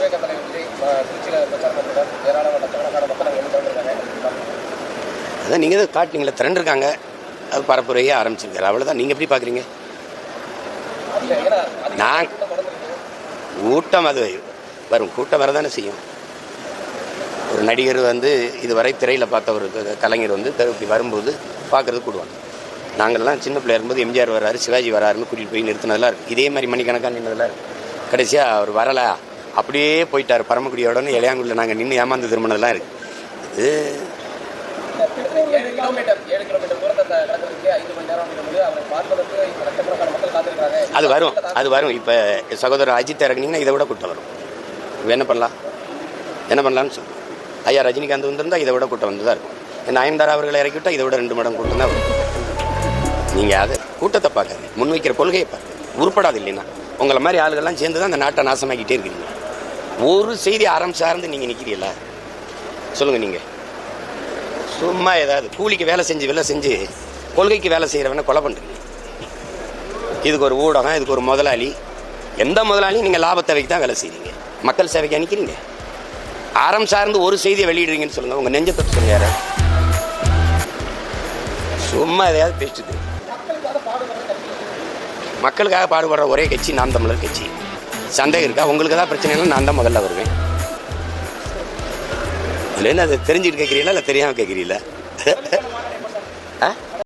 தாவேக தலைவர் விஜய் திருச்சியில பிரச்சாரம் பண்ணுறார் ஏராளமான லட்சக்கணக்கான மக்கள் அங்கே திரண்டிருக்காங்க அதான் நீங்கள் தான் காட்டினீங்களே திரண்டிருக்காங்க. அது பரப்புரையே ஆரம்பிச்சிருக்காரு. அவ்வளோதான் நீங்கள் எப்படி பார்க்குறீங்க நான் கூட்டம் அது வரும். கூட்டம் வரதானே செய்யும். ஒரு நடிகர் வந்து இதுவரை திரையில் பார்த்த ஒரு கலைஞர் வந்து இப்படி வரும்போது பார்க்கறது கூடுவாங்க. நாங்கள்லாம் சின்ன பிள்ளையா இருக்கும்போது எம்ஜிஆர் வராரு சிவாஜி வராருன்னு கூட்டிகிட்டு போய் நிறுத்தினதெல்லாம் இருக்குது இதே மாதிரி மணிக்கணக்காக நின்னதெல்லாம் இருக்குது கடைசியாக அவர் வரல? அப்படியே போயிட்டார் பரமக்குடியோடனே இளையாங்குடியில் நாங்கள் நின்று ஏமாந்து திரும்பினதெல்லாம் இருக்குது இது அது வரும். அது வரும். இப்போ சகோதரர் அஜித் இறக்குனீங்கன்னா இதை விட கூட்டம் வரும். இப்போ என்ன பண்ணலாம்? என்ன பண்ணலாம்னு சொல்லு. ஐயா ரஜினிகாந்த் வந்திருந்தால் இதை விட கூட்டம் வந்து தான் இருக்கும் நயன்தாரா அவர்களை இறக்கி விட்டால் இதை விட ரெண்டு மடம் கூட்டம் தான் வரும். நீங்கள் அது கூட்டத்தை பார்க்காது முன்வைக்கிற கொள்கையை பார்க்க உருப்படாது இல்லைன்னா. உங்களை மாதிரி ஆளுகள்லாம் சேர்ந்து தான் அந்த நாட்டை நாசமாக்கிட்டே இருக்கிறீங்க ஒரு செய்தி அறம் சார்ந்து நீங்கள் நிற்கிறீங்களா சொல்லுங்கள் நீங்கள் சும்மா ஏதாவது கூலிக்கு வேலை செஞ்சு வேலை செஞ்சு கொள்கைக்கு வேலை செய்கிறவனை கொலை பண்ணுறீங்க இதுக்கு ஒரு ஊடகம் இதுக்கு ஒரு முதலாளி. எந்த முதலாளியும் நீங்கள் லாப தேவைக்கு தான் வேலை செய்கிறீங்க மக்கள் சேவைக்கு அனுக்கிறீங்க. அறம் சார்ந்து ஒரு செய்தியை வெளியிடுறீங்கன்னு சொல்லுங்கள் உங்கள் நெஞ்ச தொட்டு சொல்லுங்க சும்மா எதையாவது பேசிட்டு மக்களுக்காக பாடுபடுற ஒரே கட்சி நாம் தமிழர் கட்சி. சந்தேகம் இருக்கா? உங்களுக்கு ஏதாவது பிரச்சனை இல்லை நான் தான் முதல்ல வருவேன். இல்லைன்னு அதை தெரிஞ்சுட்டு கேட்குறீங்களா? இல்லை தெரியாமல் கேட்குறீங்களா? ஆ?